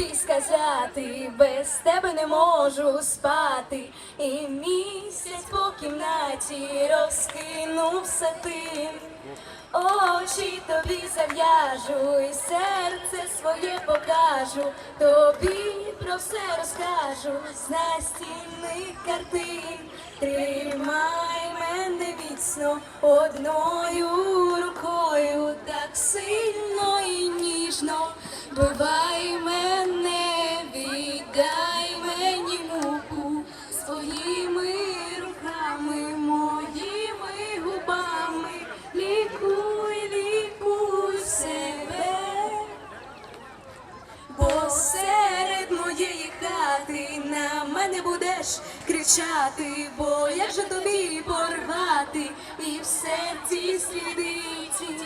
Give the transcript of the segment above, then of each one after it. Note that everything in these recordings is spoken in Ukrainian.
тобі сказати, без тебе не можу спати, і місяць по кімнаті розкинув сатин. Очі тобі зав'яжу і серце своє покажу, тобі про все розкажу з настінних картин. Тримай мене міцно одною рукою, так сильно і ніжно, бивай мене, будеш кричати, бо як же тобі порвати, і в серці слідиці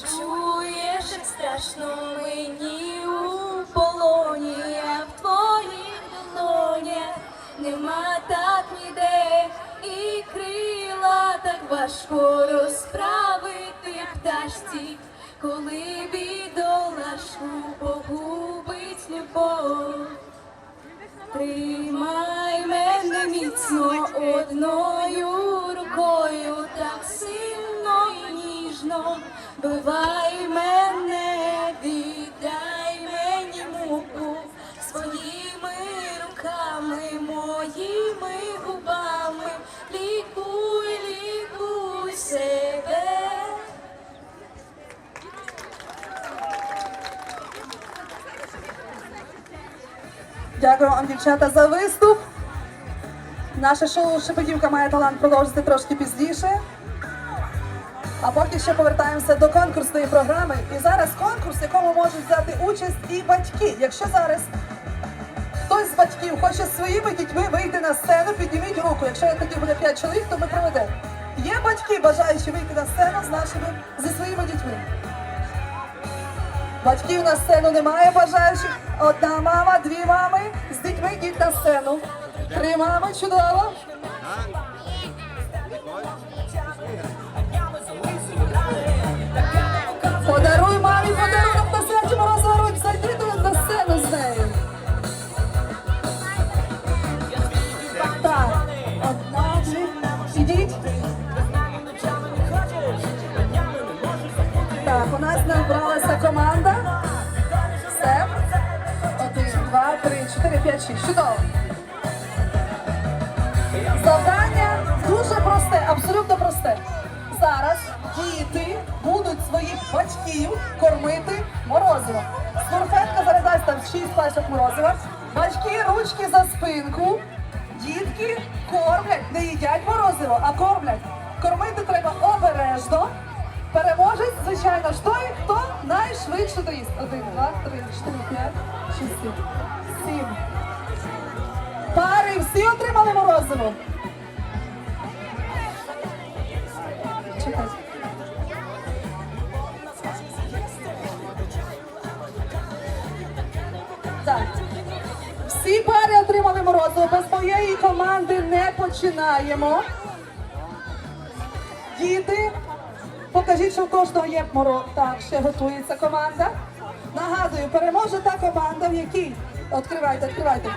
чуєш, як страшно мені у полоні, а в твоїх долонях нема так ніде, і крила так важко розправити пташці, коли бідолашку погубить любов. Тримай мене міцно одною рукою, так сильно і ніжно, бивай Дякую вам, дівчата, за виступ. Наше шоу Шепетівка має талант продовжити трошки пізніше. А поки що повертаємося до конкурсної програми. І зараз конкурс, в якому можуть взяти участь і батьки. Якщо зараз хтось з батьків хоче своїми дітьми вийти на сцену, підніміть руку. Якщо таких буде 5 чоловік, то ми проведемо. Є батьки, бажаючі вийти на сцену з нашими зі своїми дітьми. Батьків на сцену немає бажаючих. Одна мама, дві мами. З дітьми йдіть на сцену. Три мами, чудово. 4, 5, 6. Чудово. Завдання дуже просте, абсолютно просте. Зараз діти будуть своїх батьків кормити морозивом. Скорфетка передасть там 6 пачок морозива. Батьки ручки за спинку. Дітки кормлять, не їдять морозиво, а кормлять. Кормити треба обережно. Переможець, звичайно, ж той, хто найшвидше доїсть. Один, два, три, чотири, п'ять, шість, сім. Сім. Пари всі отримали морозиво. Чекай. Так. Всі пари отримали морозиво. Без моєї команди не починаємо. Діти, покажіть, що в кожного є моро. Так, ще готується команда. Нагадую, переможе та команда, в якій. Відкривайте, відкривайте.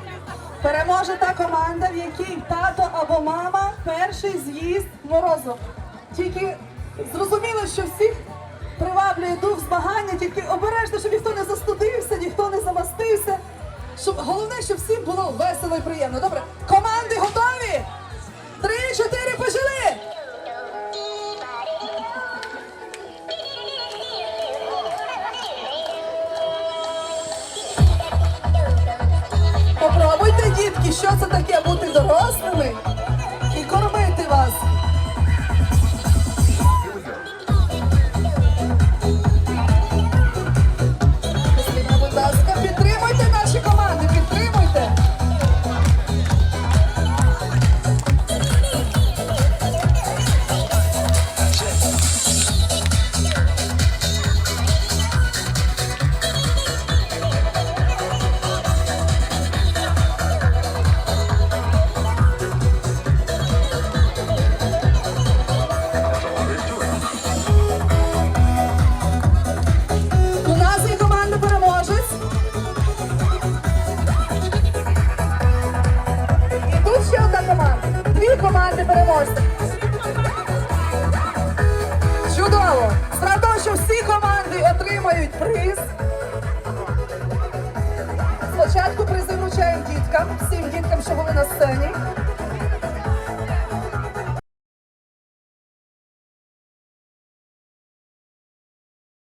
Переможе та команда, в якій тато або мама перший з'їсть морозиво. Тільки зрозуміло, що всіх приваблює дух змагання, тільки обережно, щоб ніхто не застудився, ніхто не замастився. Щоб головне, щоб всім було весело і приємно. Добре, Дітки, що це таке бути дорослими переможця. Чудово! Того, що всі команди отримають приз. Спочатку призи вручаємо діткам, всім діткам, що були на сцені.